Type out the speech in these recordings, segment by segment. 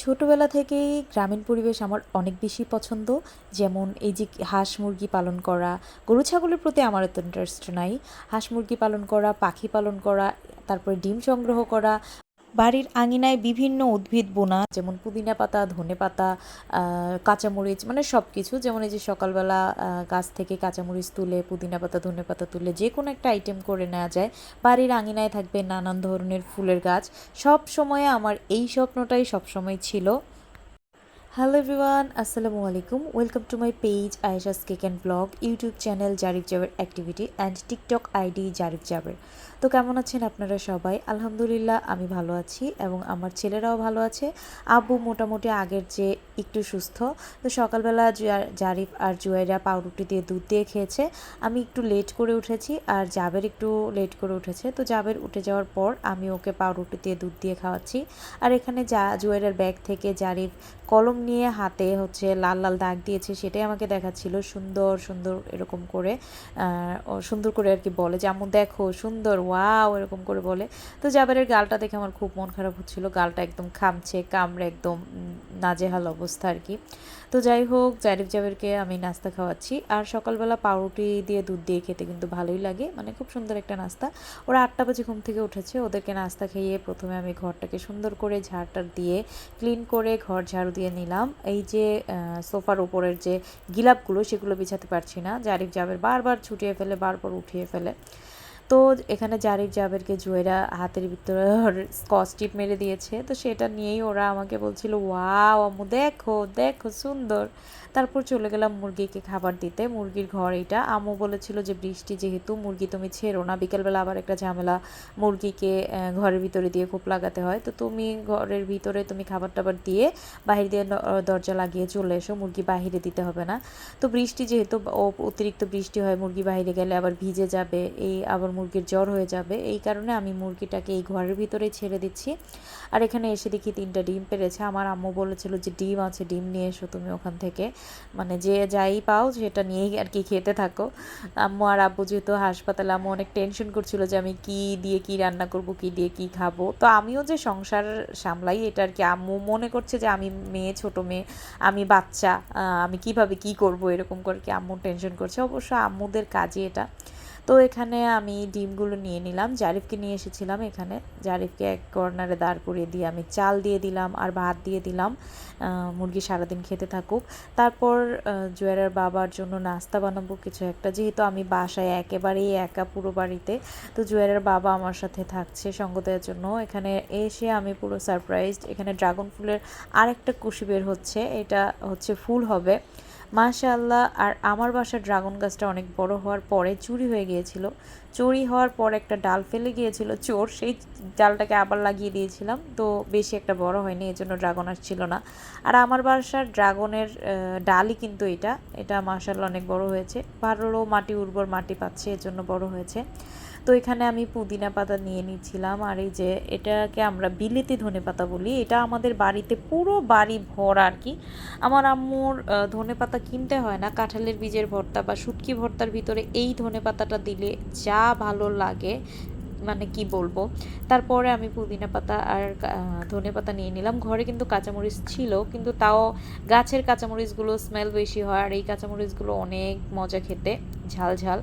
ছোটোবেলা থেকেই গ্রামীণ পরিবেশ আমার অনেক বেশি পছন্দ। যেমন এই যে হাঁস মুরগি পালন করা, গরু ছাগলের প্রতি আমার এত ইন্টারেস্ট নাই। হাঁস মুরগি পালন করা, পাখি পালন করা, তারপরে ডিম সংগ্রহ করা বাড়ির আঙিনায় বিভিন্ন উদ্ভিদ, বোনা, যেমন পুদিনা পাতা, ধনে পাতা কাঁচামরিচ মানে সব কিছু যেমন এই যে সকালবেলা গাছ থেকে কাঁচামরিচ তুলে, পুদিনা পাতা, ধনে পাতা তুলে যে কোনো একটা আইটেম করে নেওয়া যায়। বাড়ির আঙিনায় থাকবে নানান ধরনের ফুলের গাছ। সব সময় আমার এই স্বপ্নটাই সবসময় ছিল। হ্যালো এভরিওয়ান আসসালামু আলাইকুম welcome to my page Ayesha's cake and blog YouTube channel Zarif Jaber activity and TikTok ID Zarif Jaber তো কেমন আছেন আপনারা সবাই? আলহামদুলিল্লাহ, আমি ভালো আছি এবং আমার ছেলেরাও ভালো আছে। আব্বু মোটামুটি আগের যে একটু সুস্থ। তো সকালবেলা জারিফ আর জুয়াইরা পাউরুটি দিয়ে দুধ দিয়ে খেয়েছে। আমি একটু লেট করে উঠেছি আর জাবের একটু লেট করে উঠেছে। তো জাবের উঠে যাওয়ার পর আমি ওকে পাউরুটি দিয়ে দুধ দিয়ে খাওয়াচ্ছি। আর এখানে যা জুয়েলের ব্যাগ থেকে জারিফ কলম নিয়ে হাতে হচ্ছে লাল লাল দাগ দিয়েছে, সেটাই আমাকে দেখাচ্ছিল। সুন্দর সুন্দর এরকম করে সুন্দর করে আর কি বলে যে, আম্মু দেখো, সুন্দর ওয়াও এরকম করে বলে। তো জাবেরের গালটা দেখে আমার খুব মন খারাপ হচ্ছিল। গালটা একদম খামছে, কামড়ে একদম নাজেহাল অবস্থা আর কি। তো যাই হোক, জারিফ জাবেরকে আমি নাস্তা খাওয়াচ্ছি। আর সকালবেলা পাউরুটি দিয়ে দুধ দিয়ে খেতে কিন্তু ভালোই লাগে। মানে খুব সুন্দর একটা নাস্তা। ওরা আটটা বাজে ঘুম থেকে উঠেছে। ওদেরকে নাস্তা খাইয়ে প্রথমে আমি ঘরটাকে সুন্দর করে ঝাড়টার দিয়ে ক্লিন করে ঘর ঝাড়ু দিয়ে নিলাম। এই যে সোফার উপরের যে গিলাপগুলো, সেগুলো বিছাতে পারছি না। জারিফ জাবের বারবার ছুটিয়ে ফেলে, বারবার উঠিয়ে ফেলে। তো এখানে জারিফ জাবেরকে জুয়েরা হাতের ভিতরে স্কচ টিপ মেরে দিয়েছে। তো সেটা নিয়েই ওরা আমাকে বলছিল ওয়া আম্মু, দেখো দেখো, সুন্দর। তারপর চলে গেলাম মুরগিকে খাবার দিতে। মুরগির ঘর এটা। আম্মু বলেছিল যে, বৃষ্টি যেহেতু, মুরগি তুমি ছেড়ো না। বিকেলবেলা আবার একটা ঝামেলা মুরগিকে ঘরের ভিতরে দিয়ে খুব লাগাতে হয়। তো তুমি ঘরের ভিতরে তুমি খাবার টাবার দিয়ে বাহির দিয়ে দরজা লাগিয়ে চলে এসো। মুরগি বাহিরে দিতে হবে না। তো বৃষ্টি যেহেতু অতিরিক্ত বৃষ্টি হয়, মুরগি বাইরে গেলে আবার ভিজে যাবে, এই আবার মুরগির জ্বর হয়ে যাবে। এই কারণে আমি মুরগিটাকে এই ঘরের ভিতরে ছেড়ে দিচ্ছি। আর এখানে এসে দেখি তিনটা ডিম পেরেছে। আমার আম্মু বলেছিল যে, ডিম আছে, ডিম নিয়ে এসো তুমি ওখান থেকে। মানে যে যাই পাও সেটা নিয়েই আর কি খেতে থাকো। আম্মু আর আব্বু যেহেতু হাসপাতালে, আম্মু অনেক টেনশন করছিল যে আমি কি দিয়ে কি রান্না করব, কি দিয়ে কি খাব। তো আমিও যে সংসার সামলাই এটা আর কি, আম্মু মনে করছে যে আমি মেয়ে, ছোট মেয়ে, আমি বাচ্চা আমি কীভাবে কি করব এরকম করে কি আম্মু টেনশন করছে। অবশ্য আম্মুদের কাজে এটা। তো এখানে আমি ডিমগুলো নিয়ে নিলাম। জারিফকে নিয়ে এসেছিলাম এখানে। জারিফকে এক কর্নারে দাঁড় করিয়ে দিয়ে আমি চাল দিয়ে দিলাম আর ভাত দিয়ে দিলাম। মুরগি সারাদিন খেতে থাকুক। তারপর জুয়েরার বাবার জন্য নাস্তা বানাবো কিছু একটা। যেহেতু আমি বাসায় একেবারেই একা পুরো বাড়িতে, তো জুয়েরার বাবা আমার সাথে থাকছে সঙ্গ দেওয়ার জন্য। এখানে এসে আমি পুরো সারপ্রাইজড এখানে ড্রাগন ফুলের আরেকটা কুশি বের হচ্ছে। এটা হচ্ছে ফুল হবে। মাশাআল্লাহ, আর আমার বাসার ড্রাগন গাছটা অনেক বড় হওয়ার পরে চুরি হয়ে গিয়েছিল। চুরি হওয়ার পর একটা ডাল ফেলে গিয়েছিল চোর, সেই ডালটাকে আবার লাগিয়ে দিয়েছিলাম। তো বেশি একটা বড় হয়নি এই জন্য ড্রাগন আসছিল না। আর আমার বাসার ড্রাগনের ডালই কিন্তু এটা। এটা মাশাআল্লাহ অনেক বড় হয়েছে। ভালো মাটি, উর্বর মাটি পাচ্ছে এর জন্য বড় হয়েছে। তো এখানে আমি পুদিনা পাতা নিয়ে নিচ্ছিলাম। আর এই যে এটাকে আমরা বিলেতি ধনে পাতা বলি, এটা আমাদের বাড়িতে পুরো বাড়ি ভরা আর কি। আমার আম্মুর ধনে পাতা কিনতে হয় না, কাঁঠালের বীজের ভর্তা বা শুটকি ভর্তার ভিতরে এই ধনে পাতাটা দিলে যা ভালো লাগে মানে কি বলব। তারপরে আমি পুদিনা পাতা আর ধনে পাতা নিয়ে নিলাম। ঘরে কিন্তু কাঁচামরিচ ছিল, কিন্তু তাও গাছের কাঁচামরিচগুলো স্মেল বেশি হয়, আর এই কাঁচামরিচগুলো অনেক মজা খেতে। ঝাল ঝাল।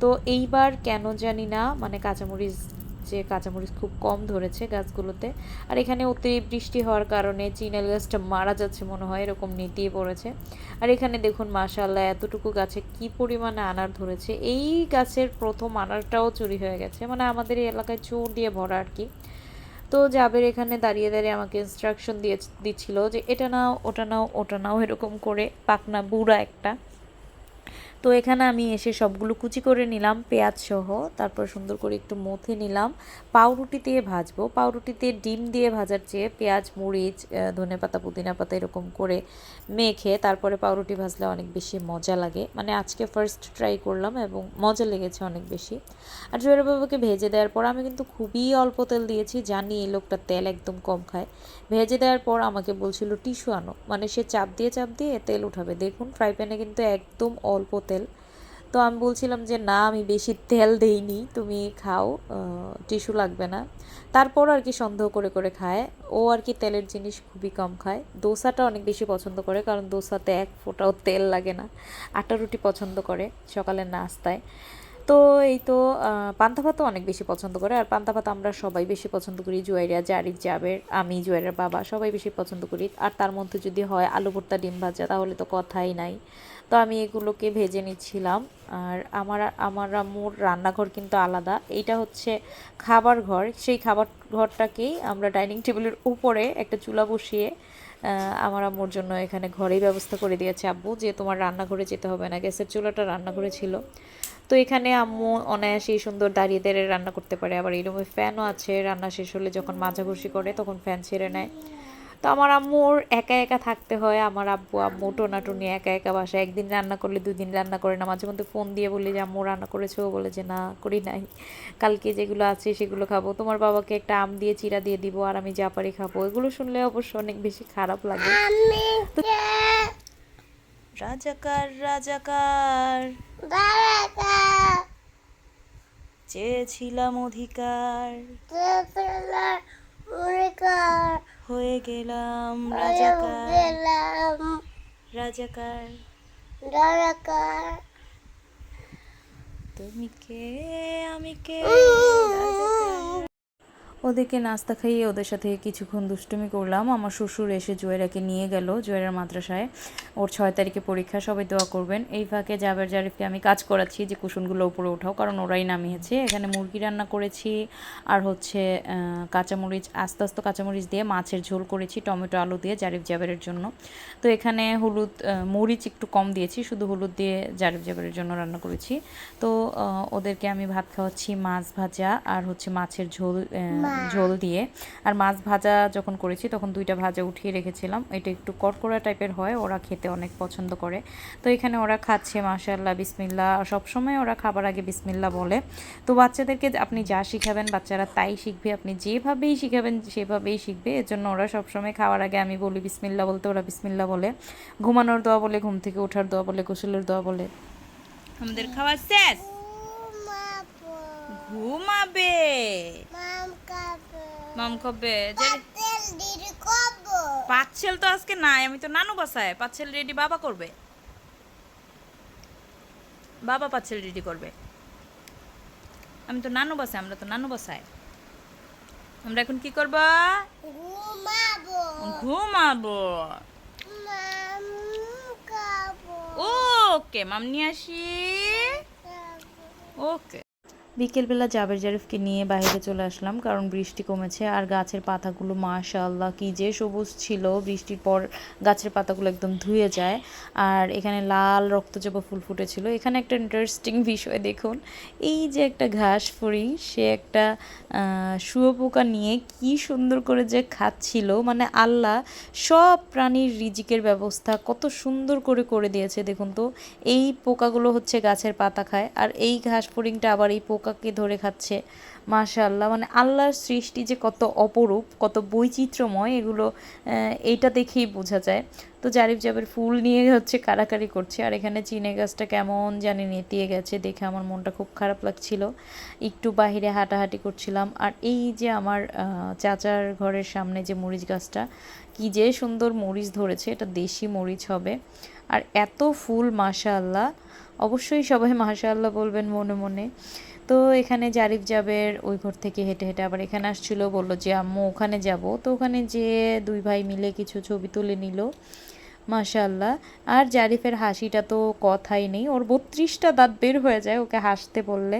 তো এইবার কেন জানি না মানে কাঁচামরিচ যে কাঁচামরিচ খুব কম ধরেছে গাছগুলোতে। আর এখানে অতি বৃষ্টি হওয়ার কারণে চিনাল গাছটা মারা যাচ্ছে মনে হয়, এরকম নেতিয়ে পড়েছে। আর এখানে দেখুন মাশাল্লাহ এতটুকু গাছে কি পরিমাণে আনার ধরেছে। এই গাছের প্রথম আনারটাও চুরি হয়ে গেছে মানে আমাদের এই এলাকায় চোর দিয়ে ভরা আর কি। তো জাবের এখানে দাঁড়িয়ে দাঁড়িয়ে আমাকে ইনস্ট্রাকশন দিয়ে দিচ্ছিল যে, এটা নাও, ওটা নাও ওটা নাও, এরকম করে পাকনা বুড়া একটা। তো এখানে আমি এসে সবগুলো কুচি করে নিলাম, পেঁয়াজ সহ। তারপর সুন্দর করে একটু মথে নিলাম। পাউরুটি দিয়ে ভাজবো। পাউরুটিতে ডিম দিয়ে ভাজার চেয়ে পেঁয়াজ, মরিচ ধনে পাতা, পুদিনা পাতা এরকম করে মেখে তারপরে পাউরুটি ভাজলে অনেক বেশি মজা লাগে। মানে আজকে ফার্স্ট ট্রাই করলাম এবং মজা লেগেছে অনেক বেশি। আর জোয়ের বাবাকে ভেজে দেওয়ার পর আমি কিন্তু খুবই অল্প তেল দিয়েছি। জানি এই লোকটা তেল একদম কম খায়। ভেজে দেওয়ার পর আমাকে বলছিল, টিস্যু আনো। মানে সে চাপ দিয়ে চাপ দিয়ে তেল উঠাবে। দেখুন ফ্রাই প্যানে কিন্তু একদম অল্প তেল তো আমি বলছিলাম যে, না, আমি বেশি তেল দেইনি, তুমি খাও টিস্যু লাগবে না। তারপর আর কি সন্দেহ করে করে খায়। ও আর কি তেলের জিনিস খুবই কম খায়। দোসাটা অনেক বেশি পছন্দ করে, কারণ দোসাতে এক ফোঁটাও তেল লাগে না। আটা রুটি পছন্দ করে সকালের নাস্তায়। তো এই তো পান্তা ভাতও অনেক বেশি পছন্দ করে। আর পান্তা ভাত আমরা সবাই বেশি পছন্দ করি। জুয়াইরা জারিফ জাবের, আমি, জুয়াইরার বাবা সবাই বেশি পছন্দ করি। আর তার মধ্যে যদি হয় আলু ভর্তা, ডিম ভাজা, তাহলে তো কথাই নাই। তো আমি এগুলোকে ভেজে নিচ্ছিলাম। আর আমার আমার আম্মুর রান্নাঘর কিন্তু আলাদা। এইটা হচ্ছে খাবার ঘর। সেই খাবার ঘরটাকেই আমরা ডাইনিং টেবিলের উপরে একটা চুলা বসিয়ে আমার আম্মুর জন্য এখানে ঘরেই ব্যবস্থা করে দিয়েছে আব্বু যে তোমার রান্নাঘরে যেতে হবে না। গ্যাসের চুলাটা রান্নাঘরে ছিল। তো এখানে আম্মু অনায়াসেই সুন্দর দাঁড়িয়ে দাঁড়িয়ে রান্না করতে পারে। আবার এই রুমে ফ্যানও আছে রান্না শেষ হলে যখন মাঝাঘষি করে তখন ফ্যান ছেড়ে নেয়। তো আমার আম্মুর একা একা থাকতে হয়। আমার আব্বু আম্মু টোনাটুনি একা একা বাসায় একদিন রান্না করলে দুই দিন রান্না করে না। মাঝে মধ্যে ফোন দিয়ে বলি যে আম্মু রান্না করেছ? বলে যে না করি নাই। কালকে যেগুলো আছে সেগুলো খাব। তোমার বাবাকে একটা আম দিয়ে চিরা দিয়ে দিব আর আমি যা পারি খাব। এগুলো শুনলে অবশ্য অনেক বেশি খারাপ লাগে। রাজাকার রাজাকার। চেয়েছিলাম অধিকার। হয়ে গেলাম রাজাকার। রাজাকার। তুমি কে? আমি কে? ওদেরকে নাস্তা খাইয়ে ওদের সাথে কিছুক্ষণ দুষ্টুমি করলাম। আমার শ্বশুর এসে জুয়েরাকে নিয়ে গেল, জুয়েরার মাদ্রাসায়। ওর ছয় তারিখে পরীক্ষা, সবাই দোয়া করবেন। এই ফাঁকে জাবের জারিফকে আমি কাজ করাচ্ছি যে কুসুনগুলো উপরে ওঠাও কারণ ওরাই নামিয়েছে। এখানে মুরগি রান্না করেছি আর হচ্ছে কাঁচামরিচ, আস্তে আস্তে কাঁচামরিচ দিয়ে মাছের ঝোল করেছি, টমেটো, আলু দিয়ে জারিফ জাবেরের জন্য। তো এখানে হলুদ মরিচ একটু কম দিয়েছি, শুধু হলুদ দিয়ে জারিফ জাবেরের জন্য রান্না করেছি। তো ওদেরকে আমি ভাত খাওয়াচ্ছি, মাছ ভাজা আর হচ্ছে মাছের ঝোল ঝোল দিয়ে। আর মাছ ভাজা যখন করেছি তখন দুইটা ভাজা উঠিয়ে রেখেছিলাম। এটা একটু কড়কড়া টাইপের হয় ওরা খেতে অনেক পছন্দ করে। তো এখানে ওরা খাচ্ছে মাশাল্লাহ বিসমিল্লা সবসময় ওরা খাবার আগে বিসমিল্লা বলে। তো বাচ্চাদেরকে আপনি যা শিখাবেন বাচ্চারা তাই শিখবে। আপনি যেভাবেই শিখাবেন সেভাবেই শিখবে। এর জন্য ওরা সবসময় খাওয়ার আগে আমি বলি বিসমিল্লা বলতে ওরা বিসমিল্লা বলে। ঘুমানোর দোয়া বলে ঘুম থেকে ওঠার দোয়া বলে গোসলের দোয়া বলে। আমাদের খাওয়া শেষ। ঘুমাবে। মাম কবে পাচ্ছেল তো আজকে নাই আমি তো নানু বাসায় পাচ্ছেল রেডি বাবা করবে। বাবা পাচ্ছেল রেডি করবে। আমি তো নানু বাসায় আমরা তো নানু বাসায়। আমরা এখন কি করব? ঘুমাবো। ওকে মাম নিয়ে আসি। ওকে। বিকেলবেলা জাবের জারিফকে নিয়ে বাইরে চলে আসলাম, কারণ বৃষ্টি কমেছে আর গাছের পাতাগুলো মাশাল্লাহ কি যে সবুজ ছিল। বৃষ্টির পর গাছের পাতাগুলো একদম ধুয়ে যায় আর এখানে লাল রক্তজবা ফুল ফুটেছিল। এখানে একটা ইন্টারেস্টিং বিষয় দেখুন, এই যে একটা ঘাস ফুরি, সে একটা শুয়োপোকা নিয়ে কি সুন্দর করে যে খাচ্ছিল। মানে আল্লাহ, সব প্রাণীর রিজিকের ব্যবস্থা কত সুন্দর করে করে দিয়েছে। দেখুন তো, এই পোকাগুলো হচ্ছে গাছের পাতা খায় আর এই ঘাস ফড়িংটা আবার এই পোকা পোকাকে ধরে খাচ্ছে। মাশাল্লাহ মানে আল্লাহর সৃষ্টি যে কত অপরূপ, কত বৈচিত্র্যময়, এগুলো এইটা দেখেই বোঝা যায়। তো জারিফ জাবের ফুল নিয়ে হচ্ছে কারাকারি করছে। আর এখানে চিনে গাছটা কেমন জানি নেতিয়ে গেছে, দেখে আমার মনটা খুব খারাপ লাগছিল। একটু বাহিরে হাঁটাহাঁটি করছিলাম। আর এই যে আমার চাচার ঘরের সামনে যে মরিচ গাছটা, কি যে সুন্দর মরিচ ধরেছে, এটা দেশি মরিচ হবে। আর এত ফুল মাশাল্লাহ অবশ্যই সবাই মাশাল্লাহ বলবেন মনে মনে। তো এখানে জারিফ জাবের ওই ঘর থেকে হেঁটে হেঁটে আবার এখানে আসছিল, বলল যে, আম্মু, ওখানে যাব। তো ওখানে যেয়ে দুই ভাই মিলে কিছু ছবি তুলে নিল মাশাল্লাহ আর জারিফের হাসিটা তো কথাই নেই, ওর বত্রিশটা দাঁত বের হয়ে যায় ওকে হাসতে বললে।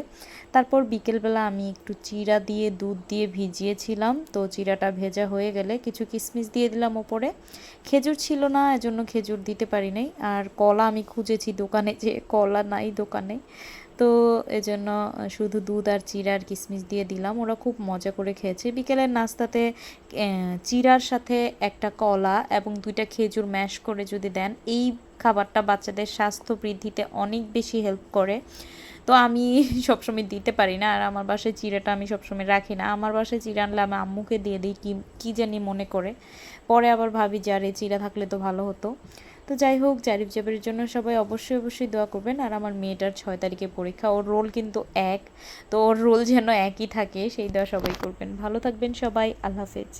তারপর বিকেলবেলা আমি একটু চিরা দিয়ে, দুধ দিয়ে ভিজিয়েছিলাম, তো চিরাটা ভেজা হয়ে গেলে কিছু কিশমিশ দিয়ে দিলাম ওপরে। খেজুর ছিল না, এজন্য খেজুর দিতে পারি নাই। আর কলা আমি খুঁজেছি দোকানে যে, কলা নাই দোকানে। তো এজন্য শুধু দুধ আর চিরার কিশমিশ দিয়ে দিলাম। ওরা খুব মজা করে খেয়েছে। বিকেলের নাস্তাতে চিরার সাথে একটা কলা এবং দুইটা খেজুর ম্যাশ করে যদি দেন, এই খাবারটা বাচ্চাদের স্বাস্থ্য বৃদ্ধিতে অনেক বেশি হেল্প করে। তো আমি সবসময় দিতে পারি না, আর আমার বাসায় চিড়াটা আমি সবসময় রাখি না। আমার বাসায় চিড়া আনলে আমি আম্মুকে দিয়ে দিই কি, কী জানি মনে করে। পরে আবার ভাবি যে, আরে চিড়া থাকলে তো ভালো হতো। তো যাই হোক, জারিফ জাবের জন্য সবাই অবশ্যই অবশ্যই দোয়া করবেন। আর আমার মেয়েটার ছয় তারিখে পরীক্ষা, ওর রোল কিন্তু এক। তো ওর রোল যেন একই থাকে, সেই দোয়া সবাই করবেন। ভালো থাকবেন সবাই, আল্লাহ হাফেজ।